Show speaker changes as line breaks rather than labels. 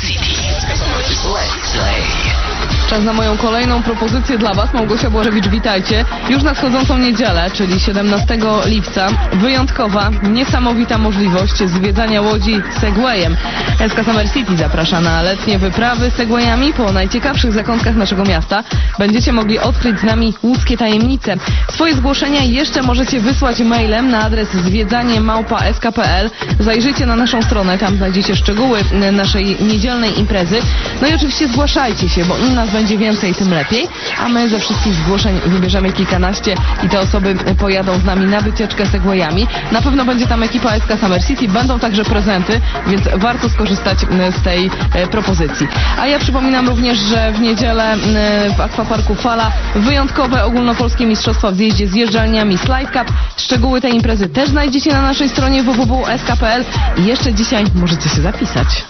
City.
Czas na moją kolejną propozycję dla Was. Małgosia Błożewicz, witajcie. Już nadchodzącą niedzielę, czyli 17 lipca, wyjątkowa, niesamowita możliwość zwiedzania łodzi Segwayem. SK Summer City zaprasza na letnie wyprawy Segwayami po najciekawszych zakątkach naszego miasta. Będziecie mogli odkryć z nami łódzkie tajemnice. Swoje zgłoszenia jeszcze możecie wysłać mailem na adres zwiedzanie małpa.sk.pl. Zajrzyjcie na naszą stronę, tam znajdziecie szczegóły naszej niedzielnej imprezy. No i oczywiście zgłaszajcie się, bo im nas będzie więcej, tym lepiej. A my ze wszystkich zgłoszeń wybierzemy kilkanaście i te osoby pojadą z nami na wycieczkę Segwayami. Na pewno będzie tam ekipa SK Summer City, będą także prezenty, więc warto skorzystać m, z tej e, propozycji. A ja przypominam również, że w niedzielę w Aquaparku Fala wyjątkowe ogólnopolskie mistrzostwa w zjeździe z jeżdżalniami Slide Cup. Szczegóły tej imprezy też znajdziecie na naszej stronie www.sk.pl i jeszcze dzisiaj możecie się zapisać.